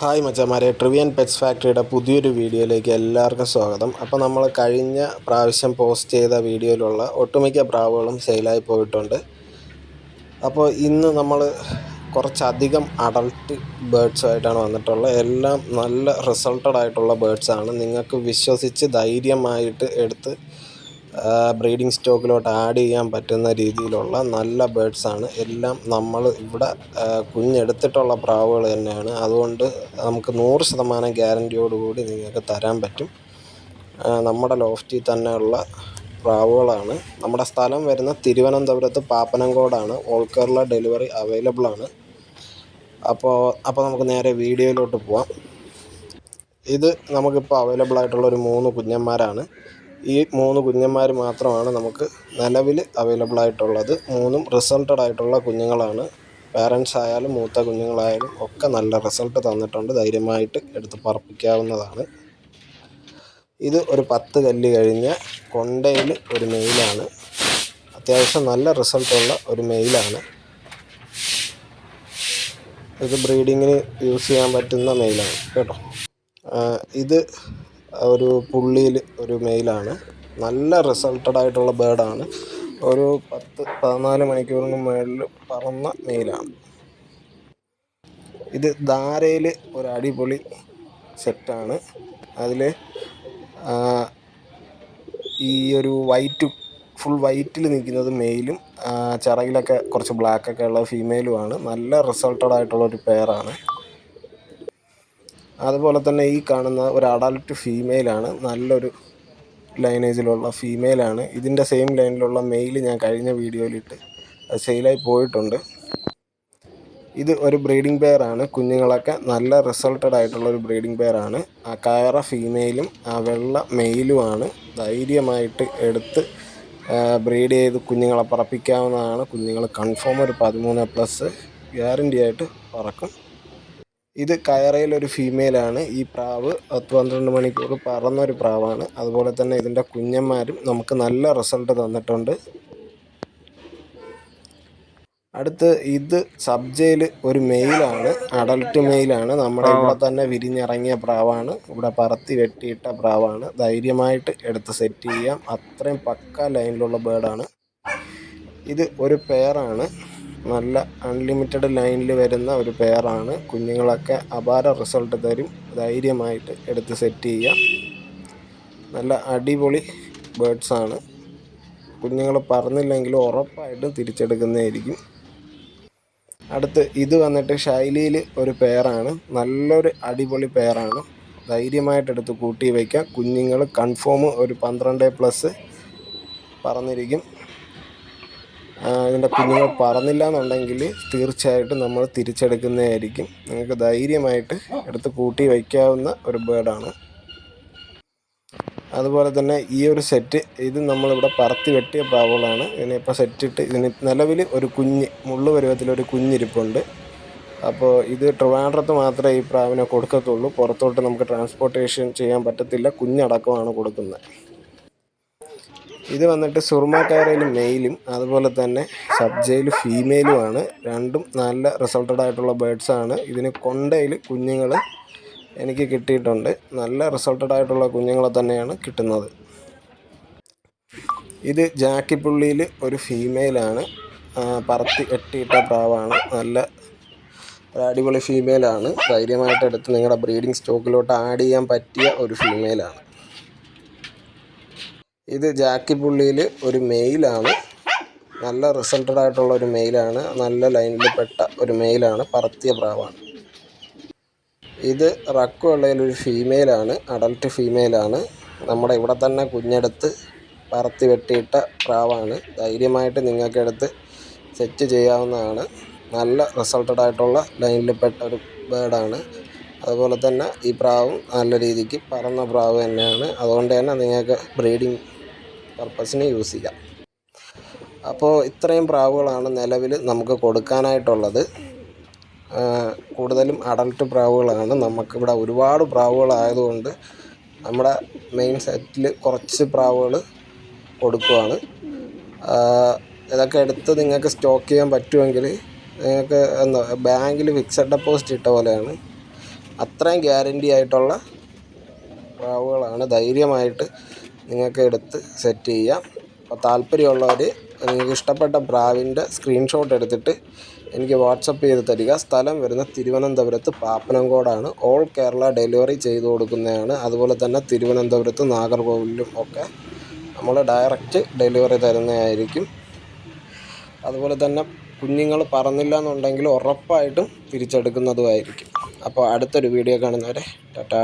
Hi മച്ചന്മാരെ ട്രിവിയൻ pets ഫാക്ടറിയുടെ പുതിയൊരു വീഡിയോയിലേക്ക് എല്ലാവർക്കും സ്വാഗതം. അപ്പോൾ നമ്മൾ കഴിഞ്ഞ പ്രാവശ്യം പോസ്റ്റ് ചെയ്ത വീഡിയോയിലുള്ള ഒട്ടുമിക്ക പ്രാവുകളും സെയിലായി പോയിട്ടുണ്ട്. അപ്പോൾ ഇന്ന് നമ്മൾ കുറച്ചധികം അഡൾട്ട് ബേഡ്സുമായിട്ടാണ് വന്നിട്ടുള്ളത്. എല്ലാം നല്ല റിസൾട്ടഡ് ആയിട്ടുള്ള ബേഡ്സാണ് നിങ്ങൾക്ക് വിശ്വസിച്ച് ധൈര്യമായിട്ട് എടുത്ത് ബ്രീഡിംഗ് സ്റ്റോക്കിലോട്ട് ആഡ് ചെയ്യാൻ പറ്റുന്ന രീതിയിലുള്ള നല്ല ബേഡ്സാണ് എല്ലാം നമ്മൾ ഇവിടെ കുഞ്ഞെടുത്തിട്ടുള്ള പ്രാവുകൾ തന്നെയാണ്. അതുകൊണ്ട് നമുക്ക് നൂറ് ശതമാനം ഗ്യാരന്റിയോടുകൂടി നിങ്ങൾക്ക് തരാൻ പറ്റും. നമ്മുടെ ലോഫ്റ്റിൽ തന്നെയുള്ള പ്രാവുകളാണ്. നമ്മുടെ സ്ഥലം വരുന്ന തിരുവനന്തപുരത്ത് പാപ്പനംകോടാണ്. ഓൾ കേരള ഡെലിവറി അവൈലബിൾ ആണ്. അപ്പോൾ അപ്പോൾ നമുക്ക് നേരെ വീഡിയോയിലോട്ട് പോവാം. ഇത് നമുക്കിപ്പോൾ അവൈലബിൾ ആയിട്ടുള്ള ഒരു മൂന്ന് കുഞ്ഞന്മാരാണ്. ഈ മൂന്ന് കുഞ്ഞന്മാർ മാത്രമാണ് നമുക്ക് നിലവിൽ അവൈലബിൾ ആയിട്ടുള്ളത് മൂന്നും റിസൾട്ടഡ് ആയിട്ടുള്ള കുഞ്ഞുങ്ങളാണ്. പാരൻസ് ആയാലും മൂത്ത കുഞ്ഞുങ്ങളായാലും ഒക്കെ നല്ല റിസൾട്ട് തന്നിട്ടുണ്ട്. ധൈര്യമായിട്ട് എടുത്ത് പറപ്പിക്കാവുന്നതാണ്. ഇത് ഒരു പത്ത് കല്ല് കഴിഞ്ഞ കൊണ്ടയിൽ ഒരു മെയിലാണ്. അത്യാവശ്യം നല്ല റിസൾട്ടുള്ള ഒരു മെയിലാണ്. ഇത് ബ്രീഡിങ്ങിന് യൂസ് ചെയ്യാൻ പറ്റുന്ന മെയിലാണ്. കേട്ടോ. ഇത് ഒരു പുള്ളിയിൽ ഒരു മെയിലാണ്. നല്ല റിസൾട്ടഡ് ആയിട്ടുള്ള ബേഡാണ് ഒരു പത്ത് പതിനാല് മണിക്കൂറിന് മുകളിൽ പറന്ന മെയിലാണ്. ഇത് ധാരയിൽ ഒരു അടിപൊളി സെറ്റാണ് അതിൽ ഈ ഒരു വൈറ്റ് ഫുൾ വൈറ്റിൽ നിൽക്കുന്നത് മെയിലും ചിറകിലൊക്കെ കുറച്ച് ബ്ലാക്കൊക്കെ ഉള്ള ഫീമെയിലുമാണ് നല്ല റിസൾട്ടഡ് ആയിട്ടുള്ള ഒരു പെയറാണ് അതുപോലെ തന്നെ ഈ കാണുന്ന ഒരു അഡൾട്ട് ഫീമെയിലാണ് നല്ലൊരു ലൈനേജിലുള്ള ഫീമെയിലാണ് ഇതിന്റെ സെയിം ലൈനിലുള്ള മെയിൽ ഞാൻ കഴിഞ്ഞ വീഡിയോയിലിട്ട് സെയിലായി പോയിട്ടുണ്ട്. ഇത് ഒരു ബ്രീഡിംഗ് പെയറാണ് കുഞ്ഞുങ്ങളൊക്കെ നല്ല റിസൾട്ടഡ് ആയിട്ടുള്ള ഒരു ബ്രീഡിംഗ് പെയറാണ് ആ കയറ ഫീമെയിലും ആ വെള്ള മെയിലുമാണ് ധൈര്യമായിട്ട് എടുത്ത് ബ്രീഡ് ചെയ്ത് കുഞ്ഞുങ്ങളെ പറപ്പിക്കാവുന്നതാണ്. കുഞ്ഞുങ്ങൾ കൺഫേം ഒരു പതിമൂന്ന് പ്ലസ് ഗ്യാരന്റി ആയിട്ട് പറക്കും. ഇത് കയറയിലൊരു ഫീമെയിലാണ് ഈ പ്രാവ് പത്ത് പന്ത്രണ്ട് മണിക്കൂർ പറന്നൊരു പ്രാവാണ്. അതുപോലെ തന്നെ ഇതിന്റെ കുഞ്ഞന്മാരും നമുക്ക് നല്ല റിസൾട്ട് തന്നിട്ടുണ്ട്. അടുത്ത് ഇത് സബ്ജയിൽ ഒരു മെയിലാണ് അഡൽട്ട് മെയിലാണ് നമ്മുടെ ഇവിടെ തന്നെ വിരിഞ്ഞിറങ്ങിയ പ്രാവാണ്. ഇവിടെ പറത്തി വെട്ടിയിട്ട പ്രാവാണ്. ധൈര്യമായിട്ട് എടുത്ത് സെറ്റ് ചെയ്യാം. അത്രയും പക്ക ലൈനിലുള്ള ബേർഡാണ് ഇത് ഒരു പെയറാണ് നല്ല അൺലിമിറ്റഡ് ലൈനിൽ വരുന്ന ഒരു പെയറാണ് കുഞ്ഞുങ്ങളൊക്കെ അപാര റിസൾട്ട് തരും. ധൈര്യമായിട്ട് എടുത്ത് സെറ്റ് ചെയ്യാം. നല്ല അടിപൊളി ബേഡ്സാണ് കുഞ്ഞുങ്ങൾ പറഞ്ഞില്ലെങ്കിലും ഉറപ്പായിട്ട് തിരിച്ചെടുക്കുന്നതായിരിക്കും. അടുത്ത് ഇത് വന്നിട്ട് ശൈലിയിൽ ഒരു പെയറാണ് നല്ലൊരു അടിപൊളി പെയറാണ് ധൈര്യമായിട്ട് എടുത്ത് കൂട്ടി വയ്ക്കാം കുഞ്ഞുങ്ങൾ കൺഫേം ഒരു പന്ത്രണ്ട് പ്ലസ് പറന്നിരിക്കും ആ, ഇതിന്റെ കുഞ്ഞുങ്ങൾ പറന്നില്ല എന്നുണ്ടെങ്കിൽ തീർച്ചയായിട്ടും നമ്മൾ തിരിച്ചെടുക്കുന്നതായിരിക്കും. നിങ്ങൾക്ക് ധൈര്യമായിട്ട് എടുത്ത് കൂട്ടി വയ്ക്കാവുന്ന ഒരു ബേർഡാണ് അതുപോലെ തന്നെ ഈ ഒരു സെറ്റ് ഇത് നമ്മളിവിടെ പറത്തി വെട്ടിയ പ്രാവുകളാണ്. ഇതിനിപ്പോൾ സെറ്റിട്ട് ഇതിന് നിലവിൽ ഒരു കുഞ്ഞ് മുള്ളു പരുവത്തിലൊരു കുഞ്ഞിരിപ്പുണ്ട്. അപ്പോൾ ഇത് ട്രിവാൻഡ്രത്ത് മാത്രമേ ഈ പ്രാവിനെ കൊടുക്കത്തുള്ളൂ. പുറത്തോട്ട് നമുക്ക് ട്രാൻസ്പോർട്ടേഷൻ ചെയ്യാൻ പറ്റത്തില്ല. കുഞ്ഞടക്കമാണ് കൊടുക്കുന്നത്. ഇത് വന്നിട്ട് സുർമക്കാരയിൽ മെയിലും അതുപോലെ തന്നെ സബ്ജയിൽ ഫീമെയിലുമാണ്. രണ്ടും നല്ല റിസൾട്ടഡ് ആയിട്ടുള്ള ബേഡ്സാണ് ഇതിന് കൊണ്ടയിൽ കുഞ്ഞുങ്ങൾ എനിക്ക് കിട്ടിയിട്ടുണ്ട്. നല്ല റിസൾട്ടഡ് ആയിട്ടുള്ള കുഞ്ഞുങ്ങളെ തന്നെയാണ് കിട്ടുന്നത്. ഇത് ജാക്കിപ്പുള്ളിയിൽ ഒരു ഫീമെയിലാണ് പറത്തി എട്ടിയിട്ട പ്രാവാണ്. നല്ല അടിപൊളി ഫീമെയിലാണ് ധൈര്യമായിട്ട് എടുത്ത് നിങ്ങളുടെ ബ്രീഡിംഗ് സ്റ്റോക്കിലോട്ട് ആഡ് ചെയ്യാൻ പറ്റിയ ഒരു ഫീമെയിലാണ് ഇത് ജാക്കി പുള്ളിയിൽ ഒരു മെയിലാണ്. നല്ല റിസൾട്ടഡ് ആയിട്ടുള്ള ഒരു മെയിലാണ്. നല്ല ലൈനിൽ പെട്ട ഒരു മെയിലാണ്. പറത്തിയ പ്രാവാണ്. ഇത് റക്കുള്ളതിലൊരു ഫീമെയിലാണ് അഡൽട്ട് ഫീമെയിലാണ് നമ്മുടെ ഇവിടെ തന്നെ കുഞ്ഞെടുത്ത് പറത്തി വെട്ടിയിട്ട പ്രാവാണ്. ധൈര്യമായിട്ട് നിങ്ങൾക്കെടുത്ത് സെറ്റ് ചെയ്യാവുന്നതാണ്. നല്ല റിസൾട്ടഡ് ആയിട്ടുള്ള ലൈനിൽ പെട്ട ഒരു ബേഡാണ് അതുപോലെ തന്നെ ഈ പ്രാവും നല്ല രീതിക്ക് പറന്ന പ്രാവ് തന്നെയാണ്. അതുകൊണ്ട് തന്നെ നിങ്ങൾക്ക് ബ്രീഡിംഗ് പർപ്പസിന് യൂസ് ചെയ്യാം. അപ്പോൾ ഇത്രയും പ്രാവുകളാണ് നിലവിൽ നമുക്ക് കൊടുക്കാനായിട്ടുള്ളത്. കൂടുതലും അഡൽട്ട് പ്രാവുകളാണ്. നമുക്കിവിടെ ഒരുപാട് പ്രാവുകളായതുകൊണ്ട് നമ്മുടെ മെയിൻ സെറ്റിൽ കുറച്ച് പ്രാവുകൾ കൊടുക്കുവാണ്. ഇതൊക്കെ എടുത്ത് നിങ്ങൾക്ക് സ്റ്റോക്ക് ചെയ്യാൻ പറ്റുമെങ്കിൽ നിങ്ങൾക്ക് എന്താ ബാങ്കിൽ ഫിക്സഡ് ഡെപ്പോസിറ്റ് ഇട്ട പോലെയാണ്. അത്രയും ഗ്യാരണ്ടി ആയിട്ടുള്ള പ്രാവുകളാണ് ധൈര്യമായിട്ട് നിങ്ങൾക്ക് എടുത്ത് സെറ്റ് ചെയ്യാം. അപ്പോൾ താല്പര്യമുള്ളവർ നിങ്ങൾക്ക് ഇഷ്ടപ്പെട്ട പ്രാവിന്റെ സ്ക്രീൻഷോട്ട് എടുത്തിട്ട് എനിക്ക് വാട്സപ്പ് ചെയ്ത് തരിക. സ്ഥലം വരുന്ന തിരുവനന്തപുരത്ത് പാപ്പനംകോടാണ്. ഓൾ കേരള ഡെലിവറി ചെയ്തു കൊടുക്കുന്നതാണ്. അതുപോലെ തന്നെ തിരുവനന്തപുരത്ത് നാഗർകോവിലും ഒക്കെ നമ്മൾ ഡയറക്റ്റ് ഡെലിവറി തരുന്നതായിരിക്കും. അതുപോലെ തന്നെ കുഞ്ഞുങ്ങൾ പറന്നില്ല എന്നുണ്ടെങ്കിൽ ഉറപ്പായിട്ടും തിരിച്ചെടുക്കുന്നതുമായിരിക്കും. അപ്പോൾ അടുത്തൊരു വീഡിയോ കാണുന്നവരെ ടാറ്റാ.